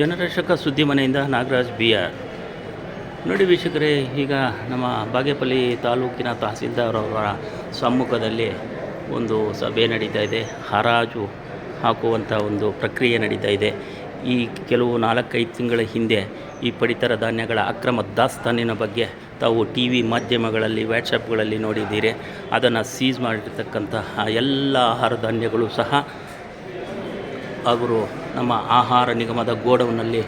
ಜನರಕ್ಷಕ ಸುದ್ದಿ ಮನೆಯಿಂದ Nagaraj B R ನೋಡಿ ವೀಕ್ಷಕರೇ, ಈಗ ನಮ್ಮ ಬಾಗೇಪಲ್ಲಿ ತಾಲೂಕಿನ ತಹಸೀಲ್ದಾರ್ ಅವರ ಸಮ್ಮುಖದಲ್ಲಿ ಒಂದು ಸಭೆ ನಡೀತಾ ಇದೆ. ಹರಾಜು ಹಾಕುವಂಥ ಒಂದು ಪ್ರಕ್ರಿಯೆ ನಡೀತಾ ಇದೆ. ಈ ಕೆಲವು ನಾಲ್ಕೈದು ತಿಂಗಳ ಹಿಂದೆ ಈ ಪಡಿತರ ಧಾನ್ಯಗಳ ಅಕ್ರಮ ದಾಸ್ತಾನಿನ ಬಗ್ಗೆ ತಾವು ಟಿ ವಿ ಮಾಧ್ಯಮಗಳಲ್ಲಿ ವ್ಯಾಟ್ಸಪ್ಗಳಲ್ಲಿ ನೋಡಿದ್ದೀರಿ. ಅದನ್ನು ಸೀಸ್ ಮಾಡಿರ್ತಕ್ಕಂತಹ ಎಲ್ಲ ಆಹಾರ ಧಾನ್ಯಗಳು ಸಹ ಅವರು ನಮ್ಮ ಆಹಾರ ನಿಗಮದ ಗೋಡೌನಲ್ಲಿ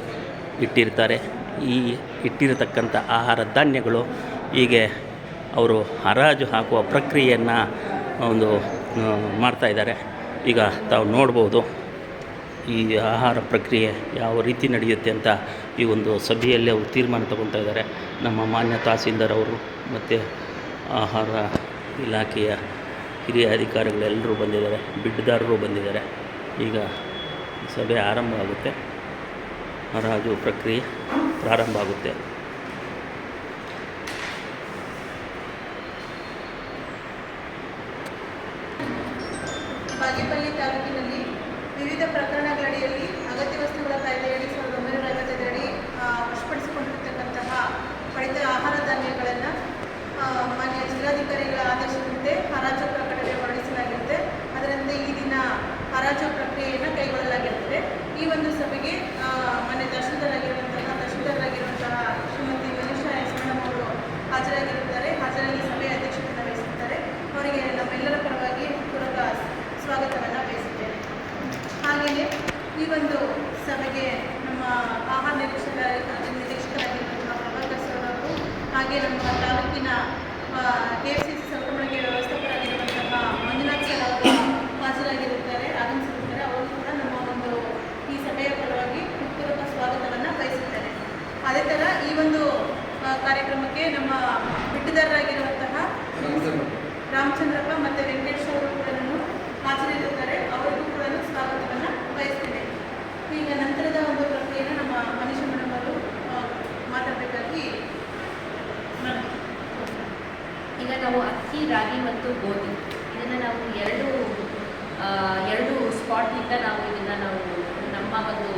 ಇಟ್ಟಿರ್ತಾರೆ. ಈ ಇಟ್ಟಿರತಕ್ಕಂಥ ಆಹಾರ ಧಾನ್ಯಗಳು ಹೀಗೆ ಅವರು ಹರಾಜು ಹಾಕುವ ಪ್ರಕ್ರಿಯೆಯನ್ನು ಒಂದು ಮಾಡ್ತಾಯಿದ್ದಾರೆ ಈಗ ತಾವು ನೋಡ್ಬೋದು ಈ ಆಹಾರ ಪ್ರಕ್ರಿಯೆ ಯಾವ ರೀತಿ ನಡೆಯುತ್ತೆ ಅಂತ ಈ ಒಂದು ಸಭೆಯಲ್ಲಿ ಅವರು ತೀರ್ಮಾನ ತಗೊಳ್ತಾ ಇದ್ದಾರೆ. ನಮ್ಮ ಮಾನ್ಯ ತಹಸೀಲ್ದಾರ್ ಅವರು ಮತ್ತು ಆಹಾರ ಇಲಾಖೆಯ ಹಿರಿಯ ಅಧಿಕಾರಿಗಳೆಲ್ಲರೂ ಬಂದಿದ್ದಾರೆ. ಬಿಡ್ದಾರರು ಬಂದಿದ್ದಾರೆ. ಈಗ ಸಭೆ ಆರಂಭ ಆಗುತ್ತೆ ಹರಾಜು ಪ್ರಕ್ರಿಯೆ ಪ್ರಾರಂಭ ಆಗುತ್ತೆ ಬಾಗೇಪಲ್ಲಿ ತಾಲೂಕಿನಲ್ಲಿ ವಿವಿಧ ಪ್ರಕರಣಗಳಡಿಯಲ್ಲಿ ಅಗತ್ಯ ವಸ್ತುಗಳ ಕಾಯ್ದೆಯಡಿ ಸಾವಿರದ ಒಂಬೈನೂರ ಐವತ್ತೈದರಡಿ ಆ, ವಶಪಡಿಸಿಕೊಂಡಿರ್ತಕ್ಕಂತಹ ಪಡಿತರ ಆಹಾರ ಧಾನ್ಯಗಳನ್ನು ಮಾನ್ಯ ಜಿಲ್ಲಾಧಿಕಾರಿಗಳ ಆದೇಶದಂತೆ ಹರಾಜು ಪ್ರಕಟಣೆ ಹೊರಡಿಸಲಾಗಿರುತ್ತೆ ಅದರಂತೆ ಈ ದಿನ ಹರಾಜು ಪ್ರಕ್ರಿಯೆಯನ್ನು ಕೈಗೊಳ್ಳಲಾಗಿರುತ್ತದೆ ಈ ಒಂದು ಸಭೆಗೆ ಆ, ಮಾನ್ಯ ತಹಶೀಲ್ದಾರಾಗಿರುವಂತಹ ತಹಶೀಲ್ದಾರಾಗಿರುವಂತಹ ಶ್ರೀಮತಿ ಮನೀಷಾ ಎಸ್ ಮೇಡಮ್ ಅವರು ಹಾಜರಾಗಿರುತ್ತಾರೆ ಹಾಜರಾಗಿ ಸಭೆಯ ಅಧ್ಯಕ್ಷತೆಯನ್ನು ವಹಿಸುತ್ತಾರೆ ಅವರಿಗೆ ನಮ್ಮೆಲ್ಲರ ಪರವಾಗಿ ಪೂರ್ವಕ ಸ್ವಾಗತವನ್ನು ಬಯಸುತ್ತೇನೆ ಹಾಗೆಯೇ ಈ ಒಂದು ಸಭೆಗೆ ನಮ್ಮ ಆಹಾರ ನಿರೀಕ್ಷಕ ನಿರೀಕ್ಷಕರಾಗಿರುವಂತಹ ಪ್ರಭಾಕರ್ ಸರ್ ಅವರು ಹಾಗೆ ನಮ್ಮ ತಾಲೂಕಿನ ಕೆ ಎಫ್ ಸಿ ಸಿ ಸಂಕ್ರಮಣಕ್ಕೆ ವ್ಯವಸ್ಥಾಪಕರಾಗಿರುವಂತಹ ಮಂಜುನಾಥ್ ಸರ್ ಅವರು ಹಾಜರಾಗಿರುತ್ತಾರೆ ಆಗಮಿಸಿರುತ್ತಾರೆ ಅವರು ಕೂಡ ನಮ್ಮ ಒಂದು ಈ ಸಭೆಯ ಪರವಾಗಿ ಪೂರ್ವಕ ಸ್ವಾಗತವನ್ನು ಬಯಸುತ್ತೇನೆ ಅದೇ ಥರ ಈ ಒಂದು ಆ, ಕಾರ್ಯಕ್ರಮಕ್ಕೆ ನಮ್ಮ ಬಿಟ್ಟುದಾರರಾಗಿರುವಂತಹ ರಾಮಚಂದ್ರಪ್ಪ ಮತ್ತು ವೆಂಕಟೇಶ್ ಅವರು ಕೂಡ ಹಾಜರಿರುತ್ತಾರೆ ಅವರಿಗೂ ಕೂಡ ಸ್ವಾಗತವನ್ನು ಬಯಸ್ತೇನೆ. ಈಗ ನಂತರದ ಒಂದು ಪ್ರಕ್ರಿಯೆಯನ್ನು ನಮ್ಮ ಮನೀಷ ಮೇಡಮ್ ಅವರು ಮಾತಾಡಬೇಕಾಗಿ ಈಗ ನಾವು ಅಕ್ಕಿ, ರಾಗಿ ಮತ್ತು ಗೋಧಿ. ಇದನ್ನು ನಾವು ಎರಡು ಎರಡು ಸ್ಪಾಟ್ನಿಂದ ನಾವು ಇದನ್ನು ನಾವು ನಮ್ಮ ಒಂದು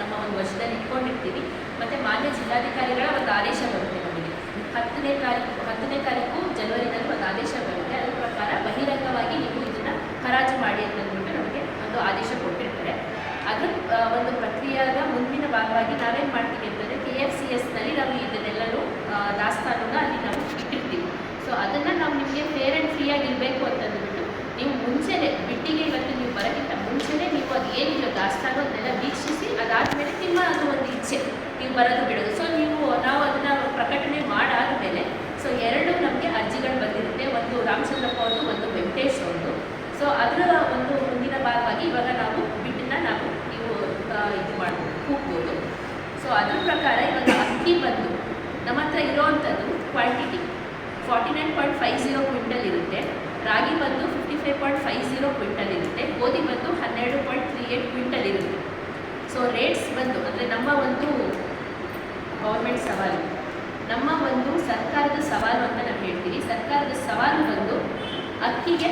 ನಮ್ಮ ಒಂದು ವರ್ಷದಲ್ಲಿ ಇಟ್ಕೊಂಡಿರ್ತೀವಿ. ಮತ್ತು ಮಾನ್ಯ ಜಿಲ್ಲಾಧಿಕಾರಿಗಳ ಒಂದು ಆದೇಶ ಬರುತ್ತೆ ನಮಗೆ. ಹತ್ತನೇ ತಾರೀಕು ಹತ್ತನೇ ತಾರೀಕು ಜನವರಿನಲ್ಲಿ ಆದೇಶ ಬರುತ್ತೆ ಅದರ ಪ್ರಕಾರ ಬಹಿರಂಗವಾಗಿ ನೀವು ಇದನ್ನು ಹರಾಜು ಮಾಡಿ ಅಂತ ಅಂದ್ಬಿಟ್ಟು ನಮಗೆ ಒಂದು ಆದೇಶ ಕೊಟ್ಟಿರ್ತಾರೆ. ಅದ್ರ ಒಂದು ಪ್ರಕ್ರಿಯೆಯ ಮುಂದಿನ ಭಾಗವಾಗಿ ನಾವೇನು ಮಾಡ್ತೀವಿ ಅಂತಂದರೆ ಕೆ ಎಫ್ ಸಿ ಎಸ್ನಲ್ಲಿ ನಾವು ಇದನ್ನೆಲ್ಲನೂ ದಾಸ್ತಾನನ್ನ ಅಲ್ಲಿ ನಾವು ಇಟ್ಟಿರ್ತೀವಿ ಸೊ ಅದನ್ನು ನಾವು ನಿಮಗೆ ಫೇರ್ ಆ್ಯಂಡ್ ಫ್ರೀಯಾಗಿ ಅಂತ ಅಂತಂದ್ಬಿಟ್ಟು ನೀವು ಮುಂಚೆನೆ ಬಿಟ್ಟಿಗೆ ಇವತ್ತು ನೀವು ಬರೋಕ್ಕಿಂತ ಮುಂಚೆನೇ ನೀವು ಅದು ಏನಿಲ್ಲ, ದಾಸ್ತಾನು ಅದನ್ನೆಲ್ಲ ವೀಕ್ಷಿಸಿ ಅದಾದಮೇಲೆ ನಿಮ್ಮ ಅದು ಒಂದು ಇಚ್ಛೆ. ನೀವು ಬರೋದು ಬಿಡೋದು. ಸೊ ನೀವು ನಾವು ಅದನ್ನು ಪ್ರಕಟಣೆ ಮಾಡಾದಮೇಲೆ ಸೊ ಎರಡು ಒಂದು ರಾಮಚಂದ್ರಪ್ಪ ಅವ್ರದ್ದು ಒಂದು ವೆಂಕಟೇಶ್ ಅವ್ರದ್ದು ಸೊ ಅದರ ಒಂದು ಮುಂದಿನ ಭಾಗವಾಗಿ ಇವಾಗ ನಾವು ಬಿಟ್ಟನ್ನ ನಾವು ನೀವು ಇದು ಮಾಡ್ಬೋದು ಹೋಗ್ಬೋದು ಸೊ ಅದ್ರ ಪ್ರಕಾರ ಇವಾಗ ಅಕ್ಕಿ ಬಂದು ನಮ್ಮ ಹತ್ರ ಇರೋವಂಥದ್ದು quantity forty nine point five zero quintal ಇರುತ್ತೆ. ರಾಗಿ ಬಂದು fifty five point five zero quintal ಇರುತ್ತೆ. ಗೋಧಿ ಬಂದು ಹನ್ನೆರಡು ಪಾಯಿಂಟ್ ತ್ರೀ ಏಟ್ ಕ್ವಿಂಟಲ್ ಇರುತ್ತೆ. ಸೊ ರೇಟ್ಸ್ ಬಂದು, ಅಂದರೆ ನಮ್ಮ ಒಂದು ಗೌರ್ಮೆಂಟ್ ಸವಾಲು ನಮ್ಮ ಒಂದು ಸರ್ಕಾರದ ಸವಾಲು ಅಂತ ನಾವು ಹೇಳ್ತೀವಿ ಸರ್ಕಾರದ ಸವಾಲು ಬಂದು ಅಕ್ಕಿಗೆ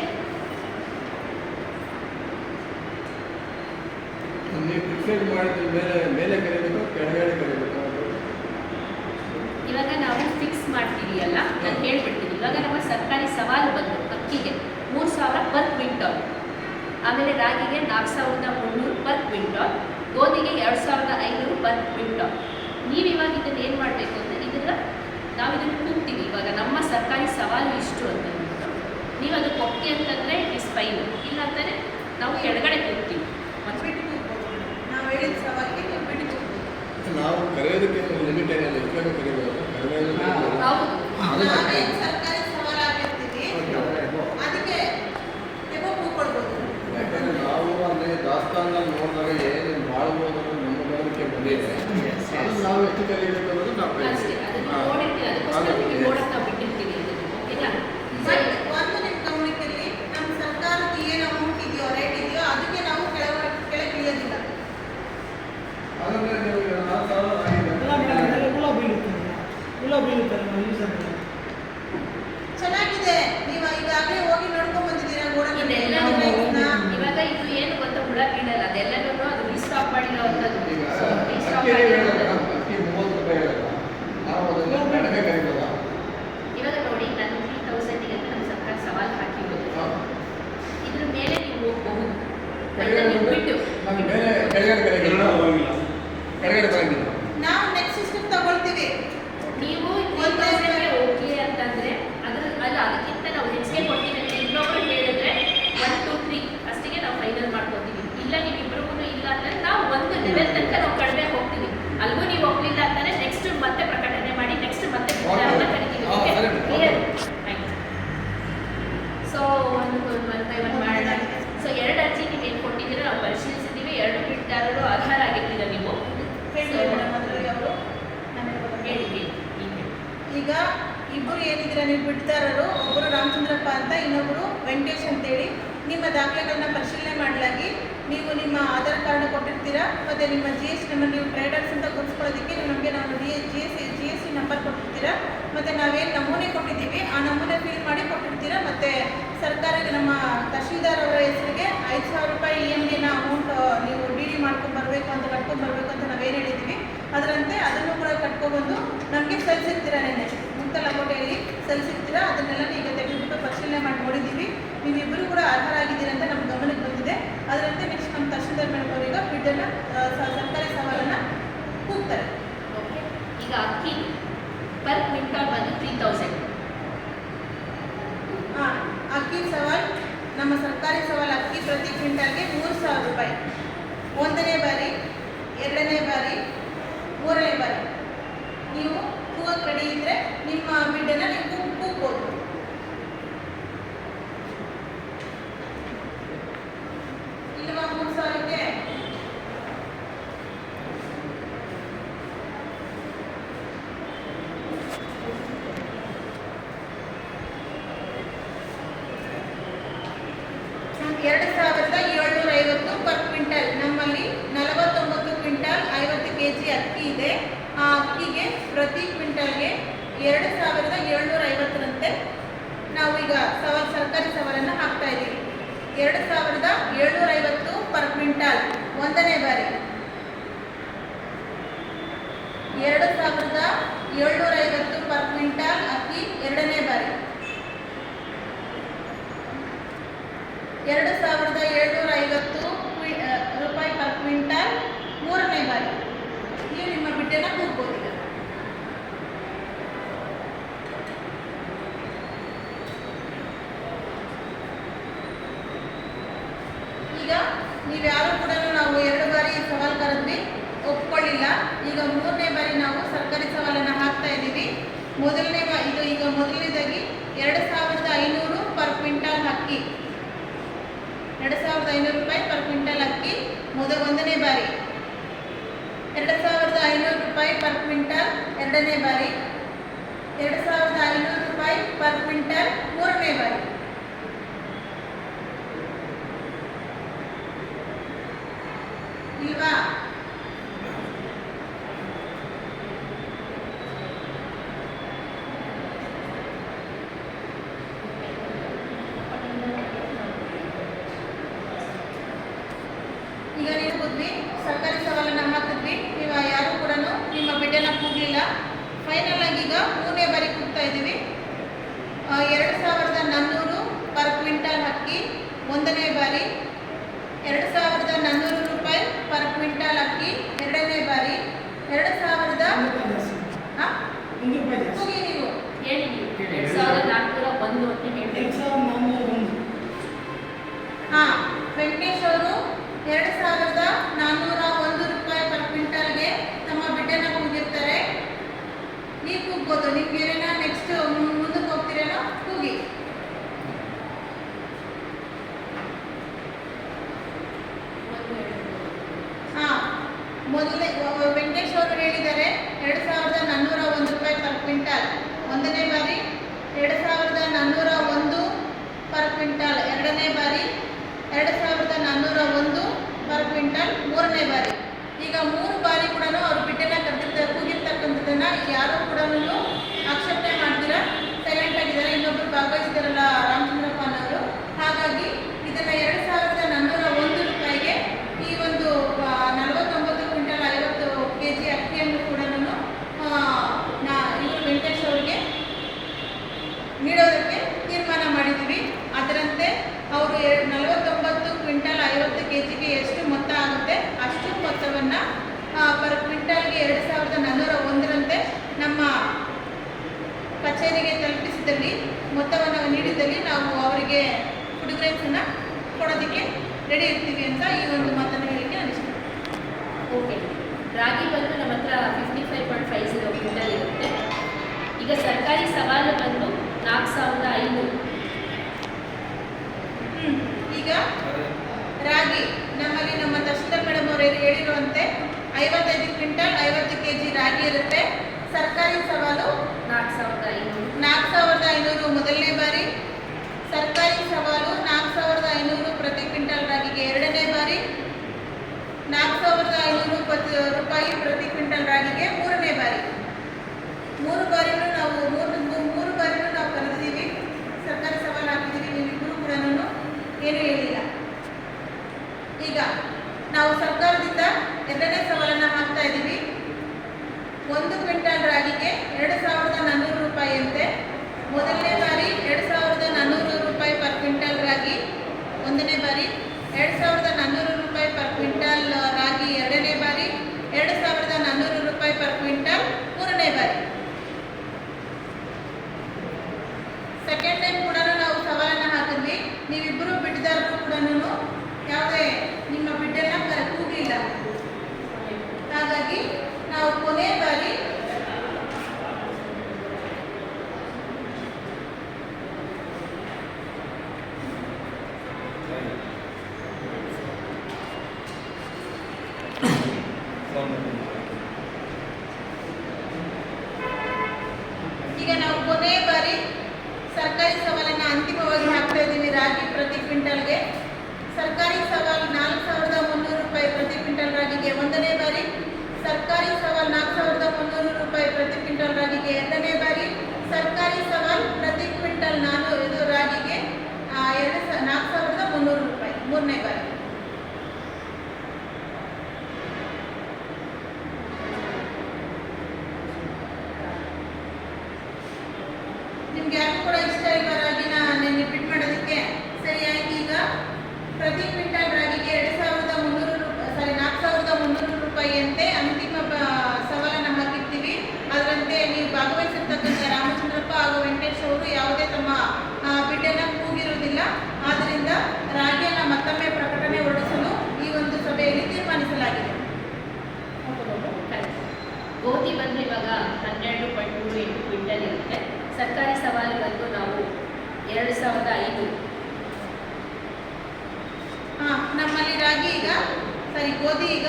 ನೀವು ಡಿಸೈಡ್ ಮಾಡಿದ ಮೇಲೆ ಮೇಲೆ ಕರಿಬೇಕು ಕೆಳಗಡೆ ಕರಿಬೇಕು ಇವಾಗ ನಾವು ಫಿಕ್ಸ್ ಮಾಡ್ತೀವಿ ಅಲ್ಲ ನಾನು ಹೇಳ್ಬಿಡ್ತೀನಿ ಇವಾಗ ನಮ್ಮ ಸರ್ಕಾರಿ ಸವಾಲು ಬಂದು ಅಕ್ಕಿಗೆ ಮೂರು ಸಾವಿರ ಪರ್ ಕ್ವಿಂಟಾಲ್ ಆಮೇಲೆ ರಾಗಿಗೆ ನಾಲ್ಕು ಸಾವಿರದ ಮುನ್ನೂರು ಪರ್ ಕ್ವಿಂಟಾಲ್ ಗೋಧಿಗೆ ಎರಡು ಸಾವಿರದ ಐನೂರು ಪರ್ ಕ್ವಿಂಟಾಲ್ ನೀವು ಇವಾಗ ಇದನ್ನು ಏನು ಮಾಡಬೇಕು ಅಂದರೆ ಇದನ್ನು ನಾವು ಇದನ್ನು ಕೂಗ್ತೀವಿ ಇವಾಗ ನಮ್ಮ ಸರ್ಕಾರಿ ಸವಾಲು ಇಷ್ಟು ಅಂತ ಅಂದ್ಬಿಟ್ಟು ನೀವು ಅದಕ್ಕೆ ಒಪ್ಪಿಗೆ ಅಂತಂದರೆ ಇಸ್ ಫೈನ್ ಇಲ್ಲ ಅಂತಂದರೆ ನಾವು ಕೆಳಗಡೆ ಕೂಗ್ತೀವಿ ಮತ್ತೆ ಬಿಟ್ಟು ಕೂಗ್ಬೋದು ನಾವು ಹೇಳಿದ ಸವಾಲಿಗೆ ನೀವು ಬಿಟ್ಟು ಕೂಗ್ಬೋದು ನಾವು ಕರೆಯೋದಕ್ಕೆ ಲಿಮಿಟ್ ಏನಿಲ್ಲ ಎಷ್ಟು ಬೇಕು ಕರಿಬೋದು ಕಡಿಮೆ ಹೌದು ನಾವೇನು ಸರ್ಕಾರಿ ಸವಾಲು ಲಿಮಿಟ್ ಅದಕ್ಕೆ ಎಬೋ ಕೂಗ್ಕೊಳ್ಬೋದು ಯಾಕಂದ್ರೆ ನಾವು ಅಲ್ಲಿ ದಾಸ್ತಾನಲ್ಲಿ ನೋಡಿದಾಗ ಏನೇನು ಮಾಡ್ಬೋದು ಅನ್ನೋದು ನಮ್ಮ ಗಮನಕ್ಕೆ ಬಂದಿದೆ. ನಾವು ಎಷ್ಟು ಕಲಿಯಬೇಕು ಅನ್ನೋದು ನಾವು ಅಷ್ಟೇ ಅದನ್ನು ಹಾ. ನೋಡಿರ್ತೀವಿ ಅದಕ್ಕೋಸ್ಕರ ಅದು ನಿಮಗೆ ನೋಡಕ್ಕೆ ನಾವು ಬಿಟ್ಟಿರ್ತೀವಿ ಇದನ್ನು ಓಕೆನಾ ಬಟ್ ಒಂದು ನಿಮ್ಮ ಗಮನದಲ್ಲಿ ನಮ್ಮ ಸರ್ಕಾರದ ಏನು ಅಮೌಂಟ್ ಇದೆಯೋ ರೇಟ್ ಇದೆಯೋ ಅದಕ್ಕೆ ನಾವು ಕೆಳಗೆ ಕೆಳಗೆ ಇಳಿಯೋದಿಲ್ಲ ಹಾಗಾದ್ರೆ ನೀವು ನಾಲ್ಕು ಸಾವಿರ ಆಗಿದೆ ಎಲ್ಲ ಮೇಡಮ್ ಹುಳ ಬೀಳುತ್ತೆ ಹುಳ ಬೀಳುತ್ತೆ ನಾವು ಯೂಸ್ ಮಾಡಿದ್ರೆ ಚೆನ್ನಾಗಿದೆ ನೀವು ಈಗಾಗಲೇ ಹೋಗಿ ನೋಡ್ಕೊಂಡ್ ಬಂದಿದ್ದೀರಾ ಇದೆಲ್ಲ ಗೋಡಂಬಿ ಇವಾಗ ಇದು ಏನು ಗೊತ್ತಾ ಹುಳ ಬೀಳಲ್ಲ ಅದೆಲ್ಲನೂ ಅದು ರಿಸ್ಟಾಪ್ ಮಾಡಿರೋವಂಥದ್ದು ಈಗ ಸೊ ಅಕ್ಕಿ ನೀವು ಹೇಳಿದ್ರಲ್ಲ, ಅಕ್ಕಿ ಮೂವತ್ತು ರೂಪಾಯಿ ಹೇಳಿದ್ರಲ್ಲ, ನಾವು ಅದನ್ನ ಕಡಿಮೆ ಕರಿಬೋದಾ? ಇವಾಗ ನೋಡಿ ನಾನು ತ್ರೀ ತೌಸಂಡಿಗೆ ಅಂತ ನಮ್ಮ ಸರ್ಕಾರ ಸವಾಲು ಹಾಕಿರೋದು ಹಾ. ಇದ್ರ ಮೇಲೆ ನೀವು ಹೋಗಬಹುದು ಕೆಳಗಡೆ ಅದನ್ನ ಬಿಟ್ಟು ನಾನು ಮೇಲೆ ಕೆಳಗಡೆ ಕರೆಗಿಲ್ಲ ಕೆಳಗಡೆ ಬರಂಗಿಲ್ಲ ನಾವು ನೆಕ್ಸ್ಟ್ ಸಿಸ್ಟಮ್ ತಗೊಳ್ತೀವಿ ನೀವು ತ್ರೀ ತೌಸಂಡ್ಗೆ ಓಕೆ ಅಂತಂದ್ರೆ ಅದ್ರ ಅಲ್ಲ ಅದಕ್ಕಿಂತ ನಾವು ಹೆಚ್ಚಿಗೆ ಕೊಡ್ತೀವಿ ಅಂತ ಇನ್ನೊಬ್ರು ಹೇಳಿದ್ರೆ ಒನ್ ಟು ತ್ರೀ ಅಷ್ಟಿಗೆ ನಾವು ಫೈನಲ್ ಮಾಡ್ಕೊತೀವಿ ಇಲ್ಲ ನೀವು ಇಬ್ರಿಗೂ ಇಲ್ಲ ಅಂತಂದ್ರೆ ನಾವು ಒಂದು ಲೆವೆಲ್ ತನಕ ನಾವು ಕಡಿಮೆ ಹೋಗ್ತೀವಿ ಅಲ್ಗೂ ನೀವು ಹೋಗ್ಲಿಲ್ಲ ಅಂತಂದ್ರೆ ನೆಕ್ಸ್ಟ್ ಮತ್ತೆ ಪ್ರಕಟಣೆ ಮಾಡಿ ನೆಕ್ಸ್ಟ್ ಮತ್ತೆ ಬಿಡ್ತಾರನ್ನ ಕರಿತೀವಿ ಹಾ, ಓಕೆ ಸರಿ. ಕ್ಲಿಯರ್ ಸೊ ಒಂದು ಒನ್ ಬೈ ಒನ್ ಮಾಡೋಣ ಸೊ ಎರಡು ಅರ್ಜಿ ನೀವು ಏನು ಕೊಟ್ಟಿದ್ದೀರೋ ನಾವು ಪರಿಶೀಲಿಸಿದ್ದೀವಿ ಎರಡು ಬಿಡ್ದಾರರು ಅರ್ಹರಾಗಿರ್ತೀರ ನೀವು ಹೇಳಿ So, ಮೇಡಮ್ ಅದರಲ್ಲಿ ಅವರು ನಾನು ಹೇಳ್ಬೋದು. ಹೇಳಿ ಹೇಳಿ ಈಗ ಹೇಳಿ. ಈಗ ಇಬ್ಬರು ನೀವು ಬಿಡ್ತಾರರು ಒಬ್ಬರು ರಾಮಚಂದ್ರಪ್ಪ ಅಂತ ಇನ್ನೊಬ್ಬರು ವೆಂಕಟೇಶ್ ಅಂತೇಳಿ ನಿಮ್ಮ ದಾಖಲೆಗಳನ್ನ ಪರಿಶೀಲನೆ ಮಾಡಲಾಗಿ ನೀವು ನಿಮ್ಮ ಆಧಾರ್ ಕಾರ್ಡ್ ಕೊಟ್ಟಿರ್ತೀರಾ, ಮತ್ತು ನಿಮ್ಮ ಜಿ ಎಸ್ ನಂಬರ್ ನೀವು ಟ್ರೇಡರ್ಸ್ ಅಂತ ಗುರುತಿಸ್ಕೊಳ್ಳೋದಕ್ಕೆ ನಮಗೆ ನಾವು G G S G S C number ಕೊಟ್ಟಿರ್ತೀರಾ, ಮತ್ತು ನಾವೇನು ನಮೂನೆ ಕೊಟ್ಟಿದ್ದೀವಿ, ಆ ನಮೂನೆ ಫಿಲ್ ಮಾಡಿ ಕೊಟ್ಟಿರ್ತೀರಾ, ಮತ್ತು ಸರ್ಕಾರಕ್ಕೆ ನಮ್ಮ ತಹಶೀಲ್ದಾರ್ ಅವರ ಹೆಸರಿಗೆ ಐದು ಸಾವಿರ ರೂಪಾಯಿ ಇ ಎಂ ಡಿನ ಅಮೌಂಟ್ ನೀವು ಡಿ ಡಿ ಮಾಡ್ಕೊಂಡು ಬರಬೇಕು ಅಂತ ಕಟ್ಕೊಂಡು ಬರಬೇಕು ಅಂತ ನಾವೇನು ಹೇಳಿದ್ದೀವಿ, ಅದರಂತೆ ಅದನ್ನು ಕೂಡ ಕಟ್ಕೊಬಂದು ನಮಗೆ ಕಳಿಸಿರ್ತೀರಾ ನೆನ್ನೆ? ಮುಕ್ತ ಲಕೋಟೆಯಲ್ಲಿ ಸಲ್ಲಿಸಿರ್ತೀರಾ ಅದನ್ನೆಲ್ಲ ಈಗ ತೆಗೆದುಬಿಟ್ಟು ಪರಿಶೀಲನೆ ಮಾಡಿ ನೋಡಿದ್ದೀವಿ. ನೀವಿಬ್ಬರು ಕೂಡ ಅರ್ಹರಾಗಿದ್ದೀರಿ ಅಂತ ನಮ್ಮ ಗಮನಕ್ಕೆ ಬಂದಿದೆ. ಅದರಂತೆ ನೆಕ್ಸ್ಟ್ ನಮ್ಮ ತಹಶೀಲ್ದಾರ್ ಮೇಡಮ್ ಅವರೀಗ ಬಿಡ್ಡನ್ನು ಸರ್ಕಾರಿ ಸವಾಲನ್ನು ಕೂಗ್ತಾರೆ. ಓಕೆ ಈಗ ಅಕ್ಕಿ ಪರ್ ಕ್ವಿಂಟಾಲ್ ಬಂದು ತ್ರೀ ತೌಸಂಡ್ ಹಾಂ ಅಕ್ಕಿ ಸವಾಲ್ ನಮ್ಮ ಸರ್ಕಾರಿ ಸವಾಲ್ ಅಕ್ಕಿ ಪ್ರತಿ ಕ್ವಿಂಟಾಲ್ಗೆ ಮೂರು ಸಾವಿರ ರೂಪಾಯಿ. ಒಂದನೇ ಬಾರಿ ಎರಡನೇ ಬಾರಿ ಮೂರನೇ ಬಾರಿ. ನೀವು ಕೂಗಕ್ಕೆ ರೆಡಿ ಇದ್ದರೆ ನಿಮ್ಮ ಬಿಡ್ಡನ್ನು ನೀವು ಕೂಗ್ ಕೂಗ್ಬೋದು ಇಲ್ವಾ ಮೂರು ಸಾವಿರಕ್ಕೆ ಎರಡು ಸಾವಿರದ ಏಳ್ನೂರ ಐವತ್ತು ಪರ್ ಕ್ವಿಂಟಲ್ ನಮ್ಮಲ್ಲಿ ನಲವತ್ತೊಂಬತ್ತು ಕ್ವಿಂಟಲ್ ಐವತ್ತು ಕೆ ಜಿ ಅಕ್ಕಿ ಇದೆ. ಆ ಅಕ್ಕಿಗೆ ಪ್ರತಿ ಕ್ವಿಂಟಲ್ಗೆ ಎರಡು ಸಾವಿರದ ಏಳ್ನೂರ ಐವತ್ತರಂತೆ ನಾವು ಈಗ ಸವಾಲ್ ಸರ್ಕಾರಿ ಸವಾಲನ್ನು ಹಾಕ್ತಾ ಇದ್ದೀವಿ. ಎರಡು ಸಾವಿರದ ಏಳ್ನೂರ ಐವತ್ತು ಪರ್ ಕ್ವಿಂಟಲ್ ಒಂದನೇ ಬಾರಿ. ಎರಡು ಸಾವಿರದ ಏಳ್ನೂರ ಐವತ್ತು ಪರ್ ಕ್ವಿಂಟಲ್ ಅಕ್ಕಿ ಎರಡನೇ ಬಾರಿ. ಎರಡು ಸಾವಿರದ ಏಳ್ನೂರ ಐವತ್ತು ರೂಪಾಯಿ ಪರ್ ಕ್ವಿಂಟಲ್ ಮೂರನೇ ಬಾರಿ. ನೀವು ನಿಮ್ಮ ಬಿಡ್ಡೆನ ಕೂಗ್ಬೋದು ಈಗ. ನೀವು ನೀವ್ಯಾರು ಕೂಡ ನಾವು ಎರಡು ಬಾರಿ ಸವಾಲು ಕರೆದ್ವಿ ಒಪ್ಕೊಳ್ಳಿಲ್ಲ. ಈಗ ಮೂರನೇ ಬಾರಿ ನಾವು ಸರ್ಕಾರಿ ಸವಾಲನ್ನು ಹಾಕ್ತಾ ಇದ್ದೀವಿ. ಮೊದಲನೇ ಇದು ಈಗ ಮೊದಲನೇದಾಗಿ ಎರಡು ಸಾವಿರದ ಐನೂರು ಪರ್ ಕ್ವಿಂಟಲ್ ಅಕ್ಕಿ. ಎರಡು ಸಾವಿರದ ಐನೂರು ರೂಪಾಯಿ ಪರ್ ಕ್ವಿಂಟಲ್ ಅಕ್ಕಿ, ಮೊದ ಒಂದನೇ ಬಾರಿ. ಎರಡು ಸಾವಿರದ ಐನೂರು ರೂಪಾಯಿ ಪರ್ ಕ್ವಿಂಟಲ್ ಎರಡನೇ ಬಾರಿ. ಎರಡು ಸಾವಿರದ ಐನೂರು ರೂಪಾಯಿ ಪರ್ ಕ್ವಿಂಟಲ್ ಮೂರನೇ ಬಾರಿ. ಇಲ್ವಾ ಈಗ ನೀವು ಕೂದ್ವಿ ಸರ್ಕಾರಿ ಸವಾಲನ್ನು ಹಾಕಿದ್ವಿ ನೀವು ಯಾರು ಕೂಡ ನಿಮ್ಮ ಬಿಡ್ಡನ್ನ ಕೂಗಲಿಲ್ಲ ಫೈನಲ್ ಆಗಿ ಈಗ ಮೂರನೇ ಬಾರಿ ಕೂಗ್ತಾ ಇದ್ದೀವಿ. ಎರಡು ಸಾವಿರದ ನಾನ್ನೂರು ಪರ್ ಕ್ವಿಂಟಲ್ ಅಕ್ಕಿ ಒಂದನೇ ಬಾರಿ ಎರಡು ಸಾವಿರದ ನಾನ್ನೂರು ರೂಪಾಯಿ ಪರ್ ಕ್ವಿಂಟಲ್ ಅಕ್ಕಿ ಎರಡನೇ ಬಾರಿ ಎರಡು ಸಾವಿರದ ಒಂದು ರೂಪಾಯಿ ಜಾಸ್ತಿ ಹಾಂ ಒಂದು ರೂಪಾಯಿ ಜಾಸ್ತಿ ಕೂಗಿ ನೀವು ಹೇಳಿ ನೀವು ಎರಡು ಸಾವಿರದ ನಾಲ್ಕುನೂರ ಒಂದು ಅಂತ ಎರಡು ಹೇಳ್ಬೇಕು ಸಾವಿರದ ನಾನ್ನೂರ ಒಂದು ಹಾಂ ವೆಂಕಟೇಶ್ ಅವರು ಎರಡು ಸಾವಿರದ ನಾನ್ನೂರ ಒಂದು ರೂಪಾಯಿ ಪರ್ ಕ್ವಿಂಟಲ್ಗೆ ತಮ್ಮ ಬಿಡ್ಡನ್ನ ಕೂಗಿರ್ತಾರೆ ನೀವು ಕೂಗ್ಬೋದು ನಿಮ್ಗೆ ಏನೇನ ನೆಕ್ಸ್ಟ್ ಮುಂದಕ್ಕೆ ಹೋಗ್ತೀರೇನೋ ಕೂಗಿ ಹಾ ವ- ವೆಂಕಟೇಶ್ ಅವರು ಹೇಳಿದ್ದಾರೆ, ಎರಡು ಸಾವಿರದ ನಾನ್ನೂರ ಒಂದು ರೂಪಾಯಿ ಪರ್ ಕ್ವಿಂಟಲ್ ಒಂದನೇ ಬಾರಿ, ಎರಡು ಸಾವಿರದ ನಾನ್ನೂರ ಒಂದು ಪರ್ ಕ್ವಿಂಟಲ್ ಎರಡನೇ ಬಾರಿ, ಎರಡು ಸಾವಿರದ ನಾನ್ನೂರ ಒಂದು ಪರ್ ಕ್ವಿಂಟಲ್ ಮೂರನೇ ಬಾರಿ. ಈಗ ಮೂರು ಬಾರಿ ಕೂಡ ಅವ್ರು ಬಿಡ್ಡನ್ನ ಕರೆದಿರ್ತಾರೆ ಕೂಗಿರ್ತಕ್ಕಂಥದ್ದನ್ನ ಯಾರು ಕೂಡ ಆಕ್ಷೇಪಣೆ ಮಾಡ್ತೀರಾ? ಸೈಲೆಂಟ್ ಆಗಿದ್ದಾರೆ ಇನ್ನೊಬ್ರು ಭಾಗವಹಿಸಿದಾರಲ್ಲ ರಾಮಚಂದ್ರಪ್ಪ ಅನ್ನೋರು ಹಾಗಾಗಿ ಇದನ್ನ ಎರಡು ಸಾವಿರದ ನಾನ್ನೂರ ಒಂದು ರೂಪಾಯಿಗೆ ಈ ಒಂದು ಆ, ನಲವತ್ತೊಂಬತ್ತು ಕ್ವಿಂಟಲ್ ಐವತ್ತು ಕೆ ಜಿ ಕಚೇರಿಗೆ ತಲುಪಿಸಿದಲ್ಲಿ ಮೊತ್ತವನ್ನು ನೀಡಿದಲ್ಲಿ ನಾವು ಅವರಿಗೆ ಫುಡ್ ಗ್ರೈನ್ಸನ್ನು ಕೊಡೋದಕ್ಕೆ ರೆಡಿ ಇರ್ತೀವಿ ಅಂತ ಈ ಒಂದು ಮಾತನ್ನು ಹೇಳಿಕೆ ಅನಿಸ್ತು ಓಕೆ ರಾಗಿ ಬಂದು ನಮ್ಮ ಹತ್ರ fifty five point five zero quintal ಇರುತ್ತೆ. ಈಗ ಸರ್ಕಾರಿ ಸವಾಲು ಬಂದು ನಾಲ್ಕು ಸಾವಿರದ ಐನೂರು. ಈಗ ರಾಗಿ ನಮ್ಮಲ್ಲಿ ನಮ್ಮ ದರ್ಶನ ಮೇಡಮ್ ಅವರು ಹೇಳಿರುವಂತೆ ಐವತ್ತೈದು ಕ್ವಿಂಟಲ್ ಐವತ್ತು ಕೆ ಜಿ ರಾಗಿ ಇರುತ್ತೆ. ಸರ್ಕಾರಿ ಸವಾಲು ನಾಲ್ಕು ಸಾವಿರದ ಐನೂರು ನಾಲ್ಕು ಸಾವಿರದ ಐನೂರು ಮೊದಲನೇ ಬಾರಿ ಸರ್ಕಾರಿ ಸವಾಲು ನಾಲ್ಕು ಸಾವಿರದ ಐನೂರು ಪ್ರತಿ ಕ್ವಿಂಟಲ್ ರಾಗಿಗೆ ಎರಡನೇ ಬಾರಿ ನಾಲ್ಕು ಸಾವಿರದ ಪತ್ ರೂಪಾಯಿ ಪ್ರತಿ ಕ್ವಿಂಟಲ್ ರಾಗಿಗೆ ಮೂರನೇ ಬಾರಿ. ಮೂರು ಬಾರಿನೂ ನಾವು ಮೂರು ಮೂರು ಬಾರಿನೂ ನಾವು ಕರೆದಿದ್ದೀವಿ. ಸರ್ಕಾರಿ ಸವಾಲು ಹಾಕಿದ್ದೀವಿ ನೀವಿಬ್ಬರು ಕೂಡ ಏನು ಹೇಳಿಲ್ಲ. ಈಗ ನಾವು ಸರ್ಕಾರದಿಂದ ಎರಡನೇ ಸವಾಲನ್ನು ಹಾಕ್ತಾ ಇದ್ದೀವಿ. ಒಂದು ಕ್ವಿಂಟಲ್ ರಾಗಿಗೆ ಎರಡು ಸಾವಿರದ ನಾನ್ನೂರು ರೂಪಾಯಿಯಂತೆ ಮೊದಲನೇ ಬಾರಿ ಎರಡು ಸಾವಿರದ ನಾನ್ನೂರು ರೂಪಾಯಿ ಪರ್ ಕ್ವಿಂಟಲ್ ರಾಗಿ, ಒಂದನೇ ಬಾರಿ ಎರಡು ಸಾವಿರದ ಸಾರಿ ಗೋಧಿ ಈಗ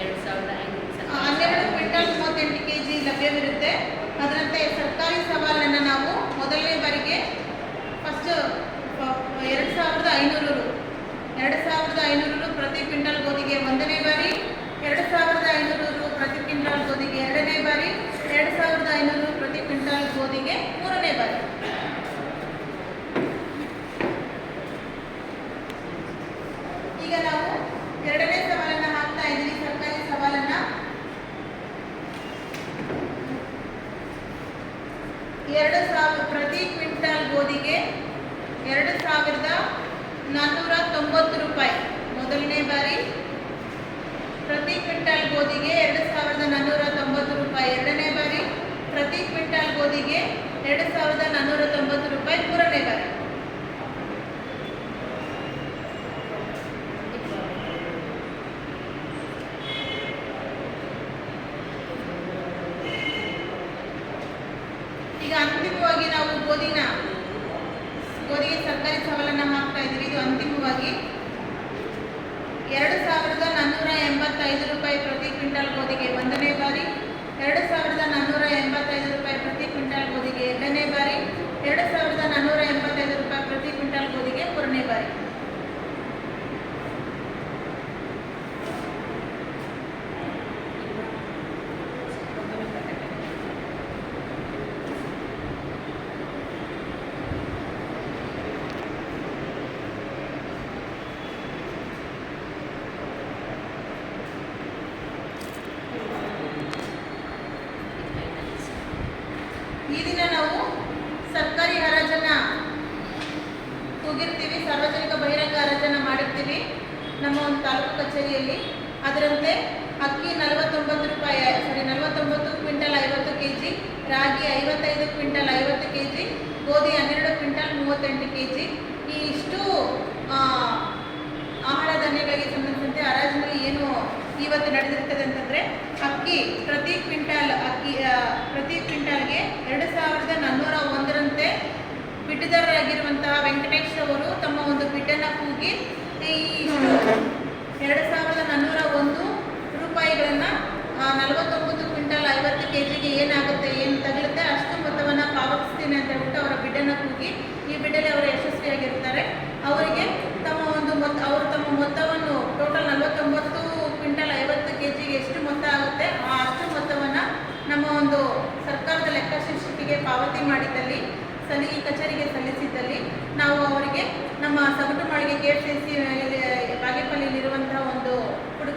ಎರಡು ಸಾವಿರದ ಹನ್ನೆರಡು. ಕ್ವಿಂಟಲ್ ಮೂವತ್ತೆಂಟು ಕೆ ಜಿ ಲಭ್ಯವಿರುತ್ತೆ ಅದರಂತೆ ಸರ್ಕಾರಿ ಸವಾಲನ್ನು ನಾವು ಮೊದಲನೇ ಬಾರಿಗೆ ಫಸ್ಟ್ ಎರಡು ಸಾವಿರದ ಐನೂರು. ಎರಡು ಸಾವಿರದ ಐನೂರು ರು ಪ್ರತಿ ಕ್ವಿಂಟಲ್ ಗೋಧಿಗೆ ಒಂದನೇ ಬಾರಿ ಎರಡು ಸಾವಿರದ ಐನೂರು ರು ಪ್ರತಿ ಕ್ವಿಂಟಲ್ ಗೋಧಿಗೆ ಎರಡನೇ ಬಾರಿ ಎರಡು ಸಾವಿರದ ಐನೂರು ಪ್ರತಿ ಕ್ವಿಂಟಲ್ ಗೋಧಿಗೆ ಮೂರನೇ ಬಾರಿ ಈಗ ನಾವು ಎರಡನೇ ಸವಾಲನ್ನು ಹಾಕ್ತಾ ಇದ್ದೀವಿ ಸರ್ಕಾರಿ ಸವಾಲನ್ನು ಎರಡು ಸಾವಿರ ಪ್ರತಿ ಕ್ವಿಂಟಲ್ ಗೋಧಿಗೆ ಎರಡು ಸಾವಿರದ ನಾನ್ನೂರ ತೊಂಬತ್ತು ರೂಪಾಯಿ ಮೊದಲನೇ ಬಾರಿ ಪ್ರತಿ ಕ್ವಿಂಟಲ್ ಗೋಧಿಗೆ ಎರಡು ಸಾವಿರದ ನಾನ್ನೂರ ತೊಂಬತ್ತು ರೂಪಾಯಿ ಎರಡನೇ ಬಾರಿ ಪ್ರತಿ ಕ್ವಿಂಟಲ್ ಗೋಧಿಗೆ ಎರಡು ಸಾವಿರದ ನಾನ್ನೂರ ತೊಂಬತ್ತು ರೂಪಾಯಿ ಮೂರನೇ ಬಾರಿ ಈಗ ಅಂತಿಮವಾಗಿ ನಾವು ಗೋಧಿನ ಗೋಧಿಗೆ ಸರ್ಕಾರಿ ಸವಾಲನ್ನು ಹಾಕ್ತಾ ಇದ್ದೀವಿ ಇದು ಅಂತಿಮವಾಗಿ ಎರಡು ಸಾವಿರದ ನಾನ್ನೂರ ಎಂಬತ್ತೈದು ರೂಪಾಯಿ ಪ್ರತಿ ಕ್ವಿಂಟಲ್ ಗೋಧಿಗೆ ಒಂದನೇ ಬಾರಿ. ಎರಡು ಸಾವಿರದ ನಾನ್ನೂರ ಎಂಬತ್ತೈದು ರೂಪಾಯಿ ಪ್ರತಿ ಕ್ವಿಂಟಲ್ ಗೋಧಿಗೆ ಎರಡನೇ ಬಾರಿ ಎರಡು ಸಾವಿರದ ನಾನ್ನೂರ ಎಂಬತ್ತೈದು ರೂಪಾಯಿ ಪ್ರತಿ ಕ್ವಿಂಟಲ್ ಗೋಧಿಗೆ ಮೂರನೇ ಬಾರಿ ಈ ದಿನ ನಾವು ಸರ್ಕಾರಿ ಹರಾಜನ್ನ ಕೂಗಿರ್ತೀವಿ, ಸಾರ್ವಜನಿಕ ಬಹಿರಂಗ ಹರಾಜನ್ನ ಮಾಡಿರ್ತೀವಿ ನಮ್ಮ ಒಂದು ತಾಲೂಕು ಕಚೇರಿಯಲ್ಲಿ. ಅದರಂತೆ ಅಕ್ಕಿ ನಲವತ್ತೊಂಬತ್ತು ರೂಪಾಯಿ ಸಾರಿ ನಲವತ್ತೊಂಬತ್ತು ಕ್ವಿಂಟಲ್ ಐವತ್ತು ಕೆ ಜಿ ರಾಗಿ ಐವತ್ತೈದು ಕ್ವಿಂಟಲ್ ಐವತ್ತು ಕೆ ಜಿ ಗೋಧಿ ಹನ್ನೆರಡು ಕ್ವಿಂಟಲ್ ಮೂವತ್ತೆಂಟು ಕೆ ಜಿ ಈ ಇಷ್ಟು ಆಹಾರ ಧಾನ್ಯಗಳಿಗೆ ಸಂಬಂಧಿಸಿದಂತೆ ಹರಾಜಿನಲ್ಲಿ ಏನು ಇವತ್ತು ನಡೆದಿರ್ತದೆ ಅಂತಂದರೆ ಅಕ್ಕಿ ಪ್ರತಿ ಕ್ವಿಂಟಾಲ್ ಅಕ್ಕಿ ಪ್ರತಿ ಕ್ವಿಂಟಾಲ್ಗೆ ಎರಡು ಸಾವಿರದ ನಾನ್ನೂರ ಒಂದರಂತೆ ಬಿಡ್ಡಿದಾರರಾಗಿರುವಂತಹ ವೆಂಕಟೇಶ್ ಅವರು ತಮ್ಮ ಒಂದು ಬಿಡ್ಡನ್ನು ಕೂಗಿ ಈ ಎರಡು ಸಾವಿರದ ನಾನ್ನೂರ ಒಂದು ರೂಪಾಯಿಗಳನ್ನು ನಲವತ್ತೊಂಬತ್ತು ಕ್ವಿಂಟಾಲ್ ಐವತ್ತು ಕೆ ಜಿಗೆ ಏನು ತಗಲುತ್ತೆ ಅಷ್ಟು ಮೊತ್ತವನ್ನು ಪಾವತಿಸ್ತೀನಿ ಅಂತ ಹೇಳ್ಬಿಟ್ಟು ಅವರ ಬಿಡ್ಡನ್ನು ಕೂಗಿ ಈ ಬಿಡ್ಡಲ್ಲಿ ಅವರು ಯಶಸ್ವಿಯಾಗಿರ್ತಾರೆ ಅವರಿಗೆ ತಮ್ಮ ಒಂದು ಮೊತ್ತ ಅವರು ತಮ್ಮ ಮೊತ್ತವನ್ನು ಟೋಟಲ್ ನಲವತ್ತೊಂಬತ್ತು ಕ್ವಿಂಟಲ್ ಐವತ್ತು ಕೆ ಜಿಗೆ ಎಷ್ಟು ಮೊತ್ತ ಆಗುತ್ತೆ ಆ ಅಷ್ಟು ಮೊತ್ತವನ್ನು ನಮ್ಮ ಒಂದು ಸರ್ಕಾರದ ಲೆಕ್ಕಶೀರ್ಷಿಕೆಗೆ ಪಾವತಿ ಮಾಡಿದ್ದಲ್ಲಿ ಸಲ್ಲಿ ಕಚೇರಿಗೆ ಸಲ್ಲಿಸಿದ್ದಲ್ಲಿ ನಾವು ಅವರಿಗೆ ನಮ್ಮ ಸಗಟು ಮಾಳಿಗೆ ಕೆ ಎಫ್ ಸಿ ಸಿ ಒಂದು ಫುಡ್